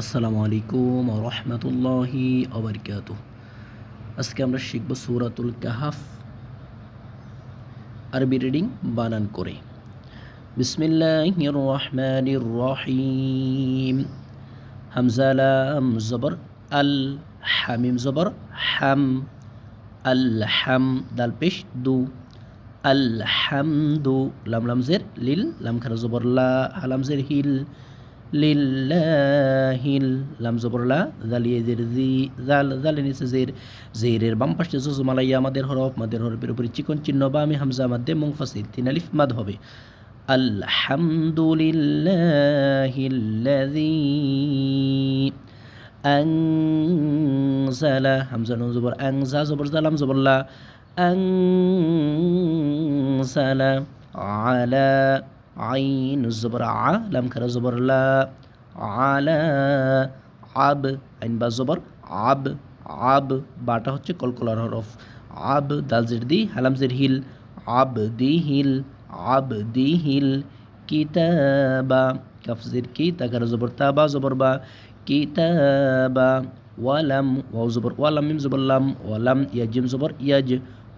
আসসালামু আলাইকুম রহমতুল্লাহি অবরকাত আজকে আমরা শিখব সূরাতুল কাহাফ। আরবি রিডিং বানান করে। বিসমিল্লাহির রহমানির রহিম। হামজা লাম জবর, আল হামিম জবর, হাম, আল হাম, দাল পেশ, দু, আল হামদু, লাম লামজের, লিল লাম খারা জবর, লা, হালামজের, হিল লিল্লাহিল লাম জবরলা জালিয়েদের জি, জাল, জালে নিচে জের, জেরের বাম পাশে জুজুমালাইয়া আমাদের হরফ মাদের হরফের উপরে চিকন চিহ্ন বা আমি হামজা মাধ্যে মুংফাসিল তিন আলিফ, মাদ হবে। আলহামদুলিল্লাহিল্লাযী আনজালা, হামজা, নুন জবর, আনজা, জবর জালাম জবরলা আনজালা আলা আইন জবর আ লাম খারা জবর লা আলা আব আইন বা জবর আব আব বাটা হচ্ছে কলকলার হরফ। আব দাল জের দি হালাম জের হিল আব দি হিল আব দি হিল কিতাবা কাফজের কি তাকার জবর তাবা জবর বা কিতাবা ওয়ালাম ওয়াও জবর ওয়ালাম মিম জবর লাম ওয়ালাম ইয়াজিম জবর ইয়াজ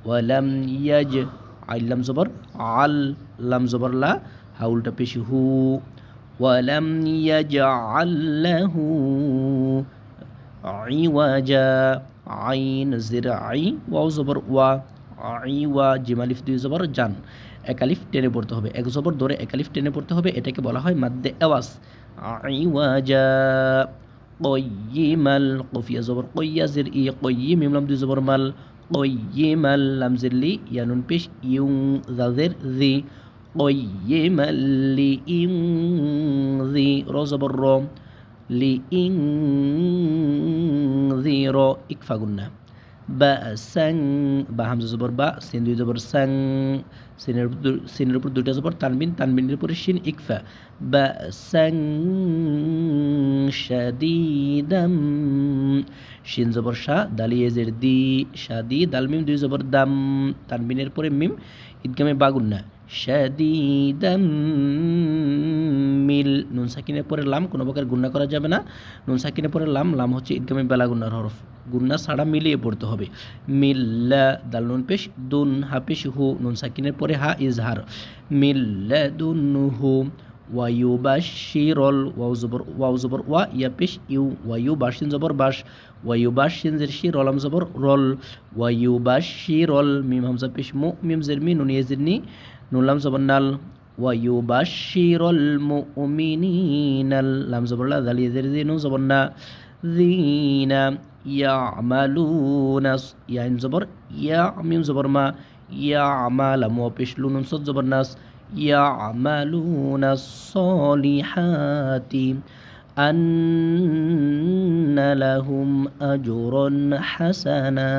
ওয়ালাম ইয়াজ আইলাম জবর আল লাম জবর লা হাউলটা পেশি হু, ওয়ালাম ইয়াজআল্লাহু আইওয়াজা আইন জির আই ওয়াও জবর, ওয়া, আইওয়া জিমালিফ দুই জবর, জান। একালিফ টেনে পড়তে হবে। এক জবর ধরে একালিফ টেনে পড়তে হবে। এটাকে বলা হয় মাদ্দে আওয়াজ। আইওয়াজা কয়িমাল কফিয়া জবর, কইয়া জির ই কয়িম ইমলাম, দুই জবর, মাল কয়িমাল লাম জিরলি ইয়ানুন, পেশ, ইউং, জাজের, জি। قيما لإنذير زبر لإنذير إكفا قلنا বাসাং বা হামজা জবর বা সিন দুই জবর সাং সিনের সিনের উপর দুইটা জবর তানবিন তানবিনের উপরে শিন ইকফা বাসাং শাদিদাম শিন জবর শাহ দালিয়েজের দি শাদি দালমিম দুই জবর দাম তানবিনের পরে মিম ঈদগামে বাগুন্না শাদিদাম মিল। নুন সাকিনের পরে লাম, কোনো প্রকার গুন্না করা যাবে না। নুন সাকিনের পরে লাম লাম হচ্ছে ঈদগামে বেলা গুন্নার হরফ। গুন্না ছাড়া মিলিয়ে পড়তে হবে। মিল্লা দাল নুন পেশ, দুন হাফিস হু। নুন সাকিনের পরে হা ইজহার। মিল্লা দুন হু ওয়াইউ বাস শিরল। ওয়াউ জবর ওয়াউ জবর, ওয়া ইয়া পেশ, ইউ ওয়াইউ বাসিন জবর বাস। ওয়াইউ বাস সিনজের শি, রলাম জবর রল। ওয়াইউ বাস শিরল, মিম হামজা পেশ মু, মিম জের মি, নুন ইয়েজের নি। নুনলাম জবর নাল ওয়াইউ বাস শিরল মু উমিনিনাল লাম জবর লা দাল ইয়েজের জি নুন জবর না জিনা ইয়ামালুনা ইয়াইন জবর ইয়া মিম জবর মা ইয়ামালা মু পেশ লুনুন সদ জবর নাস يعملون الصالحات أن لهم أجرا حسنا